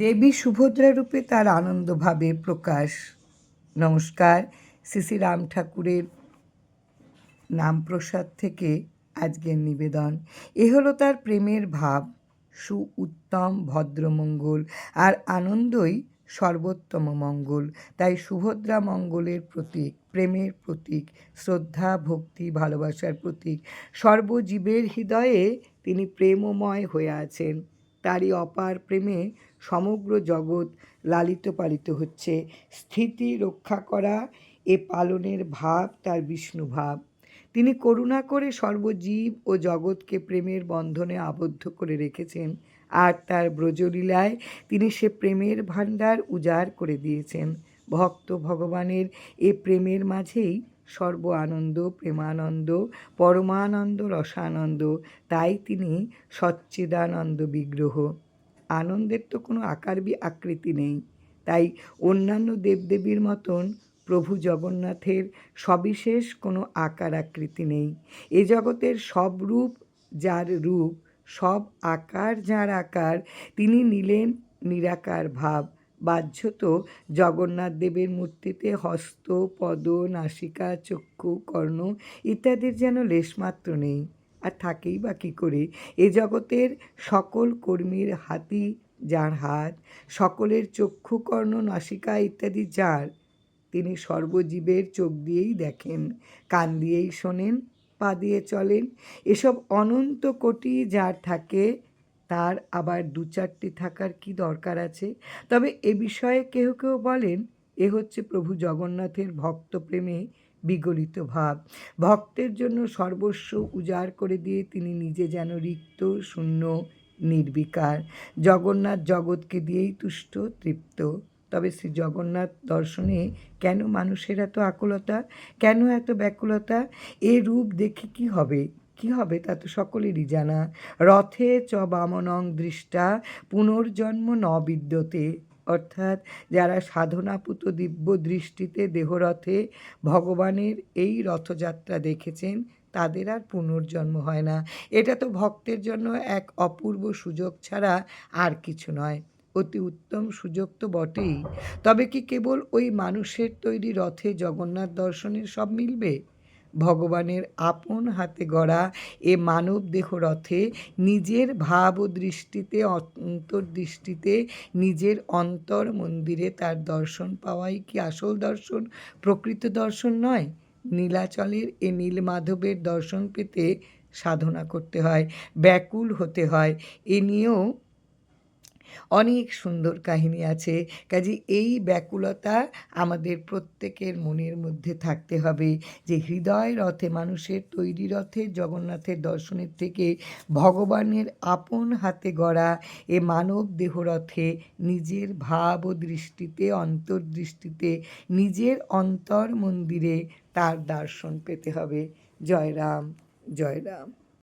দেবী সুভদ্রা রূপে তার আনন্দভাবে প্রকাশ। নমস্কার শ্রী রাম ঠাকুরের নাম প্রসাদ থেকে আজকের নিবেদন। এ হলো তার প্রেমের ভাব সু উত্তম ভদ্রমঙ্গল আর আনন্দই সর্বোত্তম মঙ্গল। তাই সুভদ্রা মঙ্গলের প্রতীক, প্রেমের প্রতীক, শ্রদ্ধা, ভক্তি, ভালোবাসার প্রতীক, সর্বজীবের হৃদয়ে তিনি প্রেমময় হয়ে আছেন। তারই অপার প্রেমে সমগ্র জগৎ লালিত পালিত হচ্ছে। স্থিতি রক্ষা করা, এ পালনের ভাব তার বিষ্ণু ভাব। তিনি করুণা করে সর্বজীব ও জগৎকে প্রেমের বন্ধনে আবদ্ধ করে রেখেছেন আর তার ব্রজলীলায় তিনি সে প্রেমের ভাণ্ডার উজাড় করে দিয়েছেন। ভক্ত ভগবানের এ প্রেমের মাঝেই সর্ব আনন্দ, প্রেমানন্দ, পরমানন্দ, রসানন্দ, তাই তিনি সচ্চিদানন্দ বিগ্রহ। আনন্দের তো কোনো আকার বি আকৃতি নেই। তাই অন্যান্য দেবদেবীর মতন প্রভু জগন্নাথের সবিশেষ কোনো আকার আকৃতি নেই। এ জগতের সব রূপ যার রূপ, সব আকার যার আকার, তিনি নিলেন নিরাকার ভাব। বাহ্যত জগন্নাথ দেবের মূর্তিতে হস্ত, পদ, নাসিকা, চক্ষু, কর্ণ ইত্যাদির যেন লেশমাত্র নেই। আর থাকেই বা কী করে? এ জগতের সকল কর্মীর হাতি যার হাত, সকলের চক্ষু, কর্ণ, নাসিকা ইত্যাদি যার, তিনি সর্বজীবের চোখ দিয়েই দেখেন, কান দিয়েই শোনেন, পা দিয়ে চলেন। এসব অনন্ত কোটি যার থাকে তার আবার দু চারটি থাকার কি দরকার আছে? তবে এ বিষয়ে কেউ কেউ বলেন, এ হচ্ছে প্রভু জগন্নাথের ভক্ত প্রেমে বিগলিত ভাব। ভক্তের জন্য সর্বস্ব উজাড় করে দিয়ে তিনি নিজে যেন রিক্ত, শূন্য, নির্বিকার। জগন্নাথ জগৎকে দিয়েই তুষ্ট, তৃপ্ত। তবে শ্রী জগন্নাথ দর্শনে কেন মানুষের এত আকুলতা? কেন এত ব্যাকুলতা? এ রূপ দেখে কি হবে? কি হবে তা তো সকলেরই জানা। রথে চ বামনং দৃষ্টা, পুনর্জন্ম ন বিদ্যতে অর্থাৎ যারা সাধনাপুত দিব্য দৃষ্টিতে দেহরথে ভগবানের এই রথযাত্রা দেখেছেন, তাদের আর পুনর্জন্ম হয় না। এটা তো ভক্তের জন্য এক অপূর্ব সুযোগ ছাড়া আর কিছু নয়। অতি উত্তম সুযোগ তো বটেই। তবে কি কেবল ওই মানুষের তৈরি রথে জগন্নাথ দর্শনের সব মিলবে? ভগবানের আপন হাতে গড়া এ মানব দেহ রথে নিজের ভাব ও দৃষ্টিতে অন্তর্দৃষ্টিতে নিজের অন্তর মন্দিরে তার দর্শন পাওয়াই কি আসল দর্শন? প্রকৃত দর্শন নয়। নীলাচলের এ নীলমাধবের দর্শন পেতে সাধনা করতে হয়, ব্যাকুল হতে হয়। এ নিয়েও অনেক সুন্দর কাহিনী আছে। কাজে এই ব্যাকুলতা আমাদের প্রত্যেকের মনের মধ্যে থাকতে হবে যে হৃদয় রথে, মানুষের তৈরি রথে, জগন্নাথের দর্শনের থেকে ভগবানের আপন হাতে গড়া এ মানব দেহ রথে নিজের ভাব ও দৃষ্টিতে, অন্তর্দৃষ্টিতে, নিজের অন্তর মন্দিরে তার দর্শন পেতে হবে। জয় রাম জয় রাম।